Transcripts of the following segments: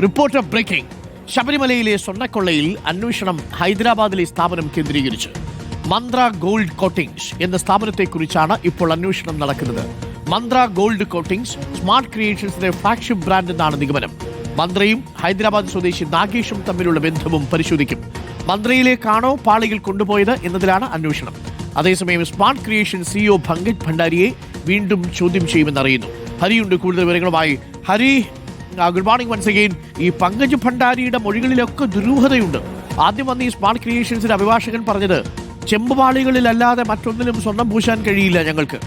Reporter breaking. ശബരിമലയിലെ സ്വർണക്കൊള്ളയിൽ അന്വേഷണം ഹൈദരാബാദിലെ സ്ഥാപനം കേന്ദ്രീകരിച്ച്. മന്ത്ര ഗോൾഡ് കോട്ടിംഗ്സ് എന്ന സ്ഥാപനത്തെക്കുറിച്ചാണ് ഇപ്പോൾ അന്വേഷണം നടക്കുന്നത്. മന്ത്ര ഗോൾഡ് കോട്ടിംഗ്സ് സ്മാർട്ട് ക്രിയേഷൻസിന്റെ ഫ്ലാഗ്ഷിപ്പ് ബ്രാൻഡ് എന്നാണ് നിഗമനം. മന്ത്രയും ഹൈദരാബാദ് സ്വദേശി നാഗേഷും തമ്മിലുള്ള ബന്ധവും പരിശോധിക്കും. മന്ത്രയിലേക്കാണോ പാളികൾ കൊണ്ടുപോയത് എന്നതിലാണ് അന്വേഷണം. അതേസമയം സ്മാർട്ട് ക്രിയേഷൻ സിഇഒ ഭങ്കജ് ഭണ്ഡാരിയെ വീണ്ടും ചോദ്യം ചെയ്യുമെന്നറിയുന്നു. ഹരിയുണ്ട് കൂടുതൽ വിവരങ്ങളുമായി. Hari good morning once again ഈ പങ്കജ് ഭണ്ഡാരിയുടെ മൊഴികളിലൊക്കെ ദുരൂഹതയുണ്ട്. ആദ്യം വന്ന് ഈ സ്മാർട്ട് ക്രിയേഷൻസിന്റെ അഭിഭാഷകൻ പറഞ്ഞത് ചെമ്പുപാളികളിലല്ലാതെ മറ്റൊന്നിലും സ്വർണം പൂശാൻ കഴിയില്ല ഞങ്ങൾക്ക്.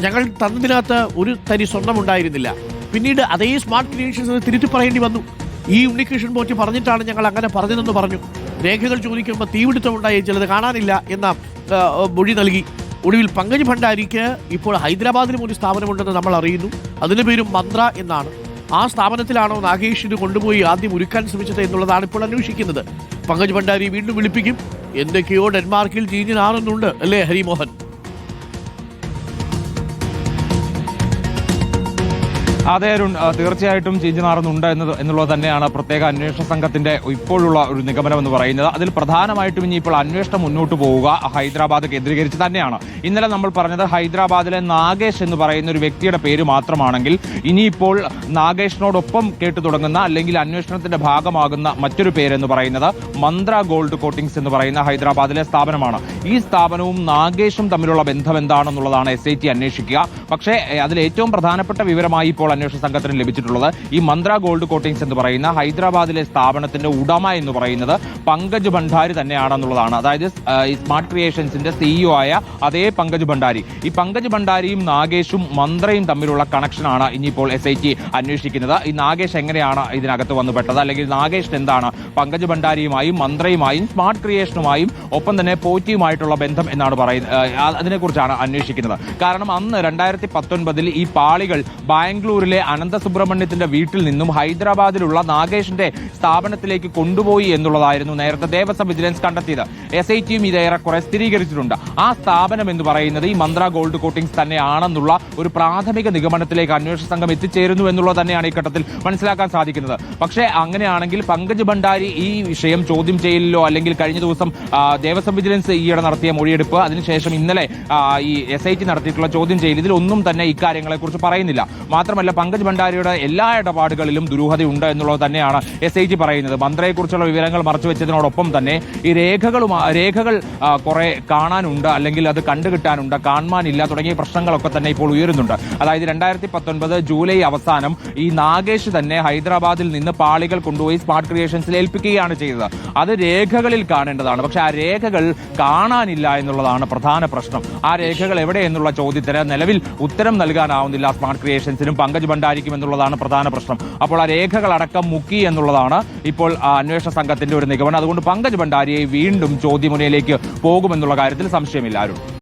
ഞങ്ങൾ തന്നതിനകത്ത് ഒരു തരി സ്വർണം ഉണ്ടായിരുന്നില്ല. പിന്നീട് അതേ സ്മാർട്ട് ക്രിയേഷൻസ് തിരുത്തി പറയേണ്ടി വന്നു. ഈ ഉണ്ണികൃഷ്ണൻ പോറ്റി പറഞ്ഞിട്ടാണ് ഞങ്ങൾ അങ്ങനെ പറഞ്ഞതെന്ന് പറഞ്ഞു. രേഖകൾ ചോദിക്കുമ്പോൾ തീപിടുത്തം ഉണ്ടായി ചിലത് കാണാനില്ല എന്ന മൊഴി നൽകി. ഒടുവിൽ പങ്കജ് ഭണ്ഡാരിക്ക് ഇപ്പോൾ ഹൈദരാബാദിലും ഒരു സ്ഥാപനമുണ്ടെന്ന് നമ്മൾ അറിയുന്നു. അതിന്റെ പേരും മന്ത്ര എന്നാണ്. ആ സ്ഥാപനത്തിലാണോ നാഗേഷിന് കൊണ്ടുപോയി ആദ്യം ഒരുക്കാൻ ശ്രമിച്ചത് എന്നുള്ളതാണ് ഇപ്പോൾ അന്വേഷിക്കുന്നത്. പങ്കജ് ഭണ്ഡാരി വീണ്ടും വിളിപ്പിക്കും. എന്തൊക്കെയോ ഡെൻമാർക്കിൽ ചീഞ്ഞ് അല്ലേ ഹരിമോഹൻ? അതെ അരുൺ. തീർച്ചയായിട്ടും ചീഞ്ഞു നാറുന്നുണ്ട് എന്നത് എന്നുള്ളത് തന്നെയാണ് പ്രത്യേക അന്വേഷണ സംഘത്തിന്റെ ഇപ്പോഴുള്ള ഒരു നിഗമനം എന്ന് പറയുന്നത്. അതിൽ പ്രധാനമായിട്ടും ഇനി ഇപ്പോൾ അന്വേഷണം മുന്നോട്ട് പോവുക ഹൈദരാബാദ് കേന്ദ്രീകരിച്ച് തന്നെയാണ്. ഇന്നലെ നമ്മൾ പറഞ്ഞത് ഹൈദരാബാദിലെ നാഗേഷ് എന്ന് പറയുന്ന ഒരു വ്യക്തിയുടെ പേര് മാത്രമാണെങ്കിൽ ഇനിയിപ്പോൾ നാഗേഷിനോടൊപ്പം കേട്ടു തുടങ്ങുന്ന അല്ലെങ്കിൽ അന്വേഷണത്തിന്റെ ഭാഗമാകുന്ന മറ്റൊരു പേരെന്ന് പറയുന്നത് മന്ത്ര ഗോൾഡ് കോട്ടിംഗ്സ് എന്ന് പറയുന്ന ഹൈദരാബാദിലെ സ്ഥാപനമാണ്. ഈ സ്ഥാപനവും നാഗേഷും തമ്മിലുള്ള ബന്ധം എന്താണെന്നുള്ളതാണ് എസ് ഐ ടി അന്വേഷിക്കുക. പക്ഷേ അതിൽ ഏറ്റവും പ്രധാനപ്പെട്ട വിവരമായി ഇപ്പോൾ അന്വേഷണ സംഘത്തിന് ലഭിച്ചിട്ടുള്ളത് ഈ മന്ത്ര ഗോൾഡ് കോട്ടിങ്സ് എന്ന് പറയുന്ന ഹൈദരാബാദിലെ സ്ഥാപനത്തിന്റെ ഉടമ എന്ന് പറയുന്നത് പങ്കജ് ഭണ്ഡാരി തന്നെയാണെന്നുള്ളതാണ്. അതായത് ഈ സ്മാർട്ട് ക്രിയേഷൻസിന്റെ സിഇഒ ആയ അതേ പങ്കജ് ഭണ്ഡാരി. ഈ പങ്കജ് ഭണ്ഡാരിയും നാഗേഷും മന്ത്രയും തമ്മിലുള്ള കണക്ഷനാണ് ഇനിയിപ്പോൾ എസ് ഐ ടി അന്വേഷിക്കുന്നത്. ഈ നാഗേഷ് എങ്ങനെയാണ് ഇതിനകത്ത് വന്നു പെട്ടത് അല്ലെങ്കിൽ നാഗേഷ് എന്താണ് പങ്കജ് ഭണ്ഡാരിയുമായും മന്ത്രയുമായും സ്മാർട്ട് ക്രിയേഷനുമായും ഒപ്പം തന്നെ പോറ്റിയുമായിട്ടുള്ള ബന്ധം എന്നാണ് പറയുന്നത് അതിനെക്കുറിച്ചാണ് അന്വേഷിക്കുന്നത്. കാരണം അന്ന് രണ്ടായിരത്തി പത്തൊൻപതിൽ ഈ പാളികൾ ബാംഗ്ലൂരിലെ അനന്തസുബ്രഹ്മണ്യത്തിന്റെ വീട്ടിൽ നിന്നും ഹൈദരാബാദിലുള്ള നാഗേഷിന്റെ സ്ഥാപനത്തിലേക്ക് കൊണ്ടുപോയി എന്നുള്ളതായിരുന്നു നേരത്തെ ദേവസ്വം വിജിലൻസ് കണ്ടെത്തിയത്. എസ് ഐ ടിയും ഇത് ഏറെക്കുറെ സ്ഥിരീകരിച്ചിട്ടുണ്ട്. ആ സ്ഥാപനം എന്ന് പറയുന്നത് ഈ മന്ത്ര ഗോൾഡ് കോട്ടിംഗ്സ് തന്നെയാണെന്നുള്ള ഒരു പ്രാഥമിക നിഗമനത്തിലേക്ക് അന്വേഷണ സംഘം എത്തിച്ചേരുന്നു എന്നുള്ളത് തന്നെയാണ് ഈ ഘട്ടത്തിൽ മനസ്സിലാക്കാൻ സാധിക്കുന്നത്. പക്ഷേ അങ്ങനെയാണെങ്കിൽ പങ്കജ് ഭണ്ഡാരി ഈ വിഷയം ചോദ്യം ചെയ്യലിലോ അല്ലെങ്കിൽ കഴിഞ്ഞ ദിവസം ദേവസ്വം വിജിലൻസ് ഈയിടെ നടത്തിയ മൊഴിയെടുപ്പ് അതിനുശേഷം ഇന്നലെ ഈ എസ് ഐ ടി നടത്തിയിട്ടുള്ള ചോദ്യം ചെയ്യൽ ഇതിലൊന്നും തന്നെ ഇക്കാര്യങ്ങളെക്കുറിച്ച് പറയുന്നില്ല. മാത്രമല്ല പങ്കജ് ഭണ്ഡാരിയുടെ എല്ലാ ഇടപാടുകളിലും ദുരൂഹതയുണ്ട് എന്നുള്ളത് തന്നെയാണ് എസ് ഐ ജി പറയുന്നത്. മന്ത്രിയെക്കുറിച്ചുള്ള വിവരങ്ങൾ മറച്ചുവെച്ചതിനോടൊപ്പം തന്നെ ഈ രേഖകളും രേഖകൾ കുറെ കാണാനുണ്ട് അല്ലെങ്കിൽ അത് കണ്ടുകിട്ടാനുണ്ട്. കാണാനില്ല തുടങ്ങിയ പ്രശ്നങ്ങളൊക്കെ തന്നെ ഇപ്പോൾ ഉയരുന്നുണ്ട്. അതായത് രണ്ടായിരത്തി പത്തൊൻപത് ജൂലൈ അവസാനം ഈ നാഗേഷ് തന്നെ ഹൈദരാബാദിൽ നിന്ന് പാളികൾ കൊണ്ടുപോയി സ്മാർട്ട് ക്രിയേഷൻസിൽ ഏൽപ്പിക്കുകയാണ് ചെയ്തത്. അത് രേഖകളിൽ കാണേണ്ടതാണ്. പക്ഷെ ആ രേഖകൾ കാണാനില്ല എന്നുള്ളതാണ് പ്രധാന പ്രശ്നം. ആ രേഖകൾ എവിടെ എന്നുള്ള ചോദ്യത്തിന് നിലവിൽ ഉത്തരം നൽകാനാവുന്നില്ല സ്മാർട്ട് ക്രിയേഷൻസിനും പങ്കജ് ഭണ്ഡാരിക്കും എന്നുള്ളതാണ് പ്രധാന പ്രശ്നം. അപ്പോൾ ആ രേഖകളടക്കം മുക്കി എന്നുള്ളതാണ് ഇപ്പോൾ അന്വേഷണ സംഘത്തിന്റെ ഒരു നിഗമനം. അതുകൊണ്ട് പങ്കജ് ഭണ്ഡാരിയെ വീണ്ടും ചോദ്യമുനയിലേക്ക് പോകുമെന്നുള്ള കാര്യത്തിൽ സംശയമില്ല ആരും